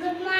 Good night.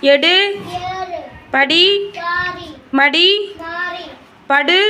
எடு. படி. மடி. படு.